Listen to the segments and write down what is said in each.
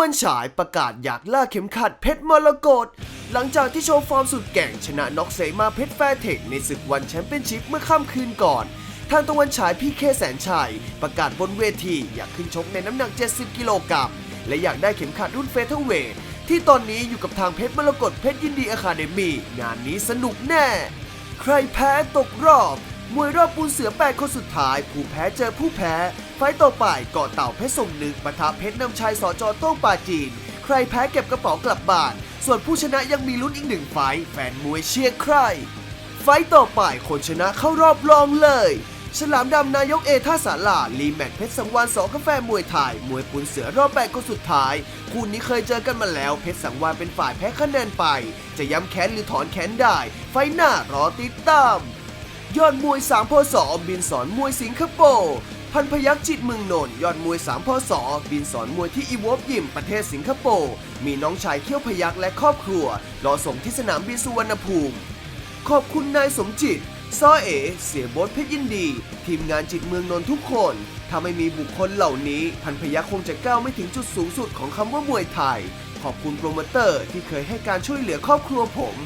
วันฉายประกาศอยากล่าเข็มขัดเพชรมรกตหลังจากที่โชว์ฟอร์มสุดแก่งชนะน็อกเสมาเพชรแฟร์เทคในศึกวันแชมเปี้ยนชิพเมื่อค่ำคืนก่อน ทางตะวันฉายพี่เคแสนชัย ประกาศบนเวทีอยากขึ้นชกในน้ำหนัก 70 กิโลกรัมและอยากได้เข็มขัดรุ่นเฟเธอร์เวทที่ตอนนี้อยู่กับทางเพชรมรกตเพชรยินดีอะคาเดมี่งานนี้สนุกแน่ ใครแพ้ตกรอบ มวยรอบปูนเสือ8คนสุดท้าย ผู้แพ้เจอผู้แพ้ ไฟต์ต่อไปเกาะเต่าเพชรสมนึกปะทะเพชรน้ำชัยสอจอโต้งปาจีน ใครแพ้เก็บกระเป๋ากลับบ้าน ส่วนผู้ชนะยังมีลุ้นอีกหนึ่งไฟต์แฟนมวยเชียร์ใคร ไฟต์ต่อไปคนชนะเข้ารอบรองเลย ฉลามดำนายกเอท่าสาลารีแมตเพชรสังวานสองกาแฟมวยไทยมวยปุนเสือรอบแปดคนสุดท้าย คู่นี้เคยเจอกันมาแล้วเพชรสังวานเป็นฝ่ายแพ้คะแนนไป จะย้ำแค้นหรือถอนแค้นได้ ไฟหน้ารอติดตาม ยอดมวย3พศบินสอนมวยสิงคโปร์ พันพยักจิตเมืองนนท์ยอดมวย3พศบินสอนมวยที่อีวอฟยิมประเทศสิงคโปร์ มีน้องชายเขี้ยวพยักและครอบครัว รอส่งที่สนามบินสุวรรณภูมิ ขอบคุณนายสมจิตซ้อเอ เสียบดเพชรยินดี ทีมงานจิตเมืองนนท์ทุกคน ถ้าไม่มีบุคคลเหล่านี้ พันพยักคงจะก้าวไม่ถึงจุดสูงสุดของคำว่ามวยไทย ขอบคุณโปรโมเตอร์ที่เคยให้การช่วยเหลือครอบครัวผม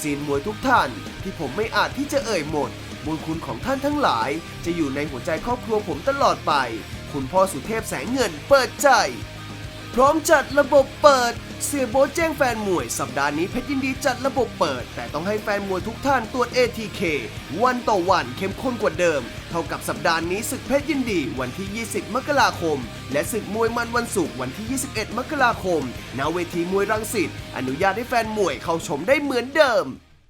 ซีนมวยทุกท่านที่ผมไม่อาจที่จะเอ่ยหมด บุญคุณของท่านทั้งหลาย จะอยู่ในหัวใจครอบครัวผมตลอดไป คุณพ่อสุเทพแสงเงินเปิดใจ พร้อมจัดระบบเปิด เสียโบ๊ทแจ้งแฟนมวย สัปดาห์นี้เพชรยินดีจัดระบบเปิด แต่ต้องให้แฟนมวยทุกท่านตรวจ ATK วันต่อวันเข้มข้นกว่าเดิม เท่ากับสัปดาห์นี้ศึกเพชรยินดีวันที่ 20 มกราคม และศึกมวยมันวันศุกร์วันที่ 21 มกราคมณเวทีมวยรังสิตอนุญาตให้แฟนมวยเข้าชมได้เหมือนเดิม